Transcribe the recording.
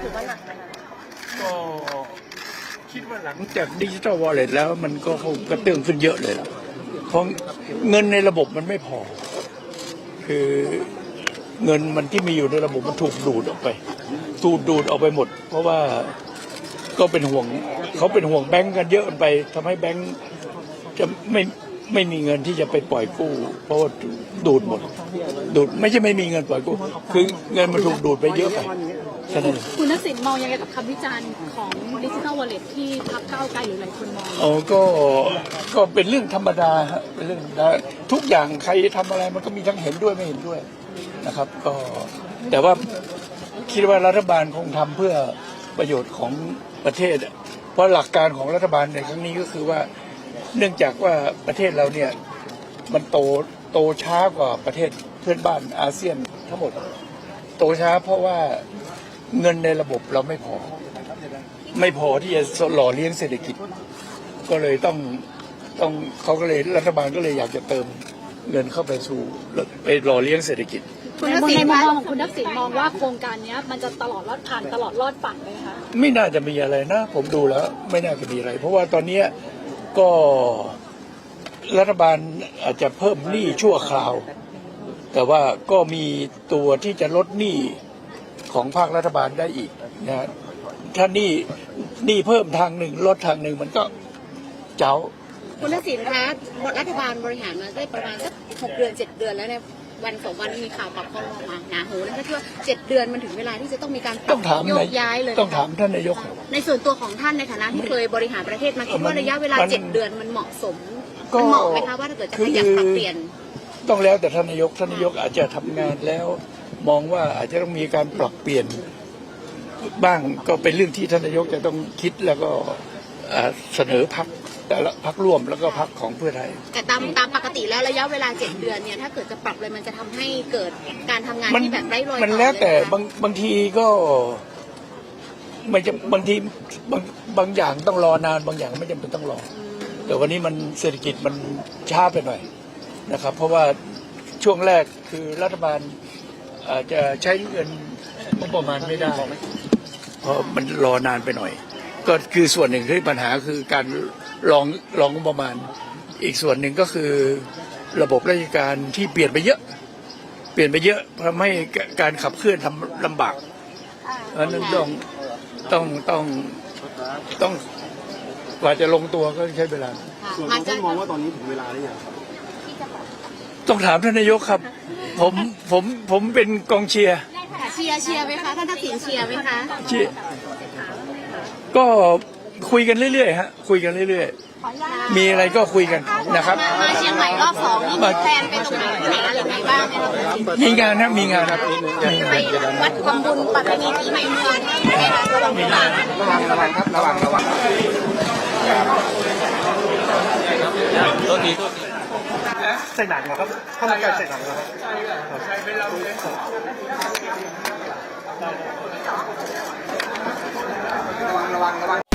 ถือว่าหนักไหมคะก็คิดว่าหลังจากดิจิทัลวอลเล็ตแล้วมันก็คงกระเตื้องขึ้นเยอะเลยล่ะเพราะเงินในระบบมันไม่พอ คือเงินมันที่มีอยู่ในระบบมันถูกดูดออกไป ถูกดูดออกไปหมด เพราะว่าก็เป็นห่วงเขาเป็นห่วงแบงก์กันเยอะไปทำให้แบงก์จะไม่ ไม่มีเงินที่จะไปปล่อยกู้เพราะว่าดูดหมด ดูดไม่ใช่ไม่มีเงินปล่อยกู้คือเงินมันถูกดูดไปเยอะไปแค่นั้นเองคุณทักษิณมองยังไงกับคำวิจารณ์ของดิจิทัลวอลเล็ตที่พรรคก้าวไกลหรือหลายคนมองอ๋อก็ก็เป็นเรื่องธรรมดาฮะเป็นเรื่องธรรมดาทุกอย่างใครทำอะไรมันก็มีทั้งเห็นด้วยไม่เห็นด้วยนะครับ ก็แต่ว่าคิดว่ารัฐบาลคงทำเพื่อประโยชน์ของประเทศอะเพราะหลักการของรัฐบาลในครั้งนี้ก็คือว่า เนื่องจากว่าประเทศเราเนี่ยมันโตโตช้ากว่าประเทศเพื่อนบ้านอาเซียนทั้งหมด โตช้าเพราะว่าเงินในระบบเราไม่พอ ไม่พอที่จะหล่อเลี้ยงเศรษฐกิจ ก็เลยต้องต้องเขาก็เลยรัฐบาลก็เลยอยากจะเติมเงินเข้าไปสู่ไปหล่อเลี้ยงเศรษฐกิจคุณทักษิณในมุมมองของคุณทักษิณมองว่าโครงการเนี้ยมันจะตลอดรอดผ่านตลอดรอดฝั่งเลยไหมคะไม่น่าจะมีอะไรนะ ผมดูแล้ว ไม่น่าจะมีอะไร เพราะว่าตอนเนี้ย ก็รัฐบาลอาจจะเพิ่มหนี้ชั่วคราว แต่ว่าก็มีตัวที่จะลดหนี้ของภาครัฐบาลได้อีกนะฮะถ้าหนี้หนี้เพิ่มทางหนึ่งลดทางหนึ่งมันก็เจ้า คุณทักษิณคะรัฐบาลบริหารมาได้ประมาณสักหกเดือนเจ็ดเดือนแล้วเนี่ยวันสองวันมีข่าวปรับคอรมา หนาหูแล้วก็ที่ว่าเจ็ดเดือนมันถึงเวลาที่จะต้องมีการปรัต้บองถามโยนากย้ายเลยต้องถามท่านนายก ในส่วนตัวของท่านในฐานะที่เคยบริหารประเทศมาคิดว่าระยะเวลามันเจ็ดเดือนมันเหมาะสมก็มันเหมาะไหมคะว่าถ้าเกิดจะขยับปรับเปลี่ยน ต้องแล้วแต่ท่านนายกท่านนายกอาจจะทำงานแล้ว มองว่าอาจจะต้องมีการปรับเปลี่ยน บ้างก็เป็นเรื่องที่ท่านนายกจะต้องคิดแล้วก็เอ่อเสนอพัก แต่ละพักร่วมแล้วก็พักของเพื่อไทย แต่ตามตามปกติแล้วระยะเวลาเจ็ดเดือนเนี่ยถ้าเกิดจะปรับเลยมันจะทำให้เกิดการทำงานมันที่แบบไร้รอยมันต่อแล้วแต่เยนะคะบางบางทีก็ไม่จะบางทีบางบางอย่างต้องรอนานบางอย่างไม่จำเป็นต้องรอ แต่วันนี้มันเศรษฐกิจมันช้าไปหน่อยนะครับ เพราะว่าช่วงแรกคือรัฐบาลอาจจะใช้เงินงบประมาณไม่ได้เพราะมันรอนานไปหน่อย ก็คือส่วนหนึ่งที่ปัญหาคือการรองรองงบประมาณ อีกส่วนหนึ่งก็คือระบบราชการที่เปลี่ยนไปเยอะ เปลี่ยนไปเยอะทำให้การขับเคลื่อนทำลำบากเพราะฉะนั้นต้องต้องต้องต้องกว่าจะลงตัวก็ใช้เวลาส่วนอาตัจวจะท่านมองว่าตอนนี้ถึงเวลาหรือยังครับต้องถามท่านนายกครับ ผมผมผมเป็นกองเชียร์ค่ะเชียร์เชียร์ไหมคะท่านทักษิณเชียร์ไหมคะเชียร์ ก็คุยกันเรื่อยๆฮะคุยกันเรื่อยๆ มีอะไรก็คุยกันนะครับ มาเชียงใหม่รอบสองนี่มีแพลนไปตรงไหนที่ไหนอะไรยังไงบ้างไหมคะมีงานนะมีงานครับมีงาไปนวัดความบุญประเพณีปีใหม่เมืองใช่ไหมคะระหว่างมีทางางนระวังระวังครับระวังระวังใส่หนังเหรอครับข้าวมันไก่ใส่หนังเหรอครับใช่เป็นเราเลย ระวังระวังระวัง